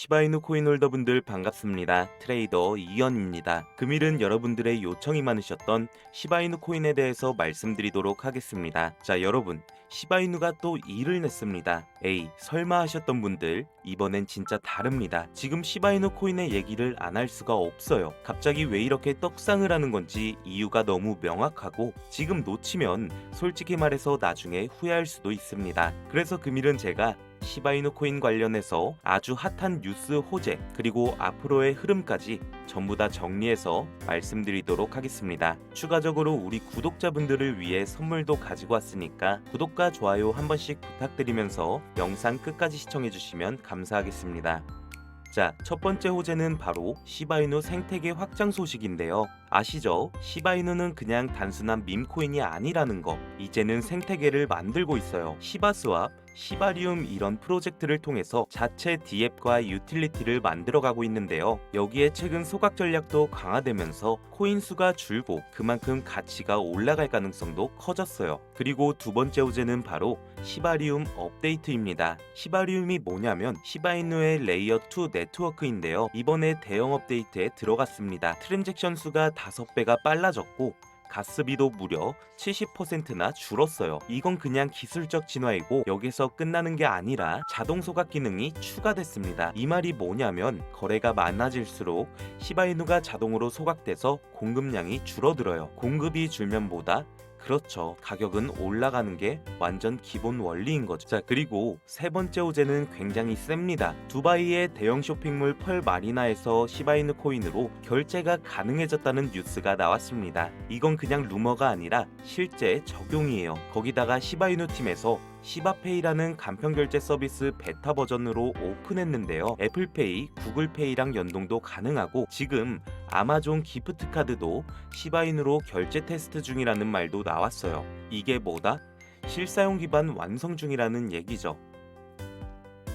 시바이누 코인 홀더분들 반갑습니다. 트레이더 이현입니다. 금일은 여러분들의 요청이 많으셨던 시바이누 코인에 대해서 말씀드리도록 하겠습니다. 자, 여러분. 시바이누가 또 일을 냈습니다. 에이, 설마 하셨던 분들, 이번엔 진짜 다릅니다. 지금 시바이누 코인의 얘기를 안 할 수가 없어요. 갑자기 왜 이렇게 떡상을 하는 건지 이유가 너무 명확하고, 지금 놓치면 솔직히 말해서 나중에 후회할 수도 있습니다. 그래서 금일은 제가 시바이누 코인 관련해서 아주 핫한 뉴스 호재 그리고 앞으로의 흐름까지 전부 다 정리해서 말씀드리도록 하겠습니다. 추가적으로 우리 구독자분들을 위해 선물도 가지고 왔으니까 구독과 좋아요 한 번씩 부탁드리면서 영상 끝까지 시청해주시면 감사하겠습니다. 자, 첫 번째 호재는 바로 시바이누 생태계 확장 소식인데요. 아시죠? 시바이누는 그냥 단순한 밈코인이 아니라는 거. 이제는 생태계를 만들고 있어요. 시바스왑, 시바리움 이런 프로젝트를 통해서 자체 디앱과 유틸리티를 만들어가고 있는데요. 여기에 최근 소각 전략도 강화되면서 코인 수가 줄고 그만큼 가치가 올라갈 가능성도 커졌어요. 그리고 두 번째 호재는 바로 시바리움 업데이트입니다. 시바리움이 뭐냐면 시바이누의 레이어 2 네트워크인데요. 이번에 대형 업데이트에 들어갔습니다. 트랜잭션 수가 5배가 빨라졌고 가스비도 무려 70%나 줄었어요. 이건 그냥 기술적 진화이고 여기서 끝나는 게 아니라 자동 소각 기능이 추가됐습니다. 이 말이 뭐냐면 거래가 많아질수록 시바이누가 자동으로 소각돼서 공급량이 줄어들어요. 공급이 줄면 뭐다? 그렇죠. 가격은 올라가는 게 완전 기본 원리인 거죠. 자, 그리고 세 번째 호재는 굉장히 셉니다. 두바이의 대형 쇼핑몰 펄 마리나에서 시바이누 코인으로 결제가 가능해졌다는 뉴스가 나왔습니다. 이건 그냥 루머가 아니라 실제 적용이에요. 거기다가 시바이누 팀에서 시바페이라는 간편 결제 서비스 베타 버전으로 오픈했는데요. 애플페이, 구글페이랑 연동도 가능하고 지금 아마존 기프트 카드도 시바인으로 결제 테스트 중이라는 말도 나왔어요. 이게 뭐다? 실사용 기반 완성 중이라는 얘기죠.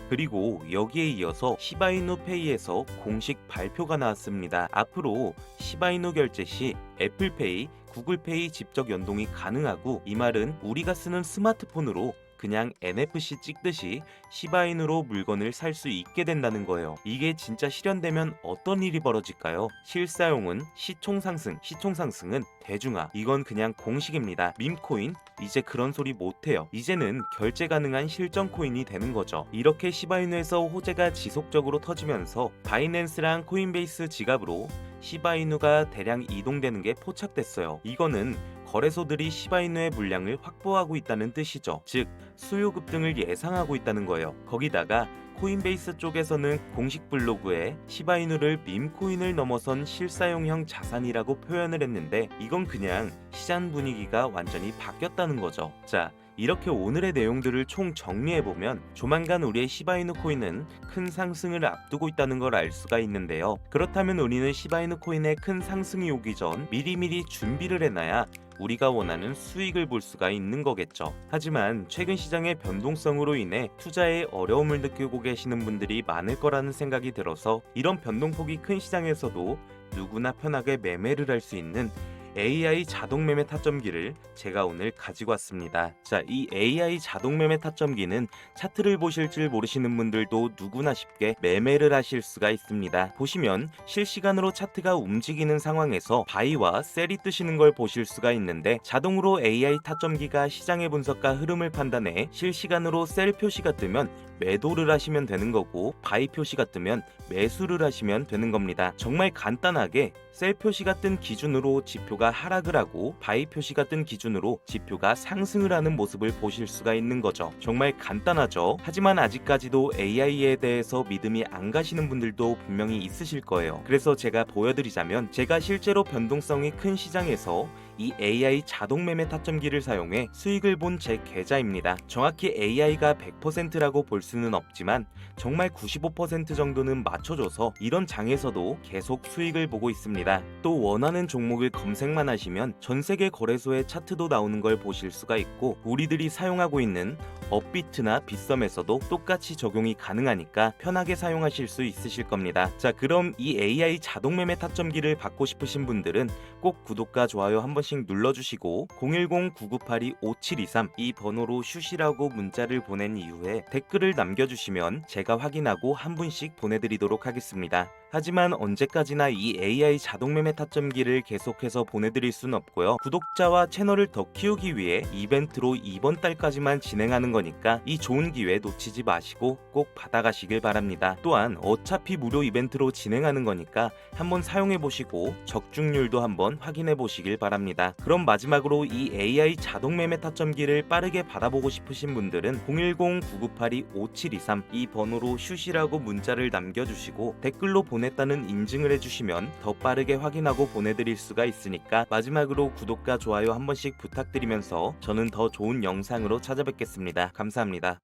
그리고 여기에 이어서 시바이누 페이에서 공식 발표가 나왔습니다. 앞으로 시바이누 결제 시 애플페이, 구글페이 직접 연동이 가능하고 이 말은 우리가 쓰는 스마트폰으로 그냥 NFC 찍듯이 시바인으로 물건을 살 수 있게 된다는 거예요. 이게 진짜 실현되면 어떤 일이 벌어질까요? 실사용은 시총 상승, 시총 상승은 대중화. 이건 그냥 공식입니다. 밈코인 이제 그런 소리 못해요. 이제는 결제 가능한 실전 코인이 되는 거죠. 이렇게 시바이누에서 호재가 지속적으로 터지면서 바이낸스랑 코인베이스 지갑으로 시바이누가 대량 이동되는 게 포착됐어요. 이거는 거래소들이 시바이누의 물량을 확보하고 있다는 뜻이죠. 즉, 수요 급등을 예상하고 있다는 거예요. 거기다가 코인베이스 쪽에서는 공식 블로그에 시바이누를 밈코인을 넘어선 실사용형 자산이라고 표현을 했는데 이건 그냥 시장 분위기가 완전히 바뀌었다는 거죠. 자, 이렇게 오늘의 내용들을 총 정리해보면 조만간 우리의 시바이누 코인은 큰 상승을 앞두고 있다는 걸 알 수가 있는데요. 그렇다면 우리는 시바이누 코인의 큰 상승이 오기 전 미리미리 준비를 해놔야 우리가 원하는 수익을 볼 수가 있는 거겠죠. 하지만 최근 시장의 변동성으로 인해 투자에 어려움을 느끼고 계시는 분들이 많을 거라는 생각이 들어서 이런 변동폭이 큰 시장에서도 누구나 편하게 매매를 할 수 있는 AI 자동 매매 타점기를 제가 오늘 가지고 왔습니다. 자, 이 AI 자동 매매 타점기는 차트를 보실 줄 모르시는 분들도 누구나 쉽게 매매를 하실 수가 있습니다. 보시면 실시간으로 차트가 움직이는 상황에서 바이와 셀이 뜨시는 걸 보실 수가 있는데 자동으로 AI 타점기가 시장의 분석과 흐름을 판단해 실시간으로 셀 표시가 뜨면 매도를 하시면 되는 거고 바이 표시가 뜨면 매수를 하시면 되는 겁니다. 정말 간단하게 셀 표시가 뜬 기준으로 지표가 하락을 하고 바이 표시가 뜬 기준으로 지표가 상승을 하는 모습을 보실 수가 있는 거죠. 정말 간단하죠. 하지만 아직까지도 AI에 대해서 믿음이 안 가시는 분들도 분명히 있으실 거예요. 그래서 제가 보여드리자면 제가 실제로 변동성이 큰 시장에서 이 AI 자동 매매 타점기를 사용해 수익을 본 제 계좌입니다. 정확히 AI가 100%라고 볼 수는 없지만 정말 95% 정도는 맞춰줘서 이런 장에서도 계속 수익을 보고 있습니다. 또 원하는 종목을 검색만 하시면 전 세계 거래소의 차트도 나오는 걸 보실 수가 있고 우리들이 사용하고 있는 업비트나 빗썸에서도 똑같이 적용이 가능하니까 편하게 사용하실 수 있으실 겁니다. 자, 그럼 이 AI 자동 매매 타점기를 받고 싶으신 분들은 꼭 구독과 좋아요 한 번씩 번씩 눌러주시고 010-9982-5723 이 번호로 슛이라고 문자를 보낸 이후에 댓글을 남겨주시면 제가 확인하고 한 분씩 보내드리도록 하겠습니다. 하지만 언제까지나 이 AI 자동 매매 타점기를 계속해서 보내드릴 순 없고요. 구독자와 채널을 더 키우기 위해 이벤트로 이번 달까지만 진행하는 거니까 이 좋은 기회 놓치지 마시고 꼭 받아가시길 바랍니다. 또한 어차피 무료 이벤트로 진행하는 거니까 한번 사용해 보시고 적중률도 한번 확인해 보시길 바랍니다. 그럼 마지막으로 이 AI 자동 매매 타점기를 빠르게 받아보고 싶으신 분들은 010-9982-5723 이 번호로 슛이라고 문자를 남겨주시고 댓글로 보냈다는 인증을 해주시면 더 빠르게 확인하고 보내드릴 수가 있으니까 마지막으로 구독과 좋아요 한 번씩 부탁드리면서 저는 더 좋은 영상으로 찾아뵙겠습니다. 감사합니다.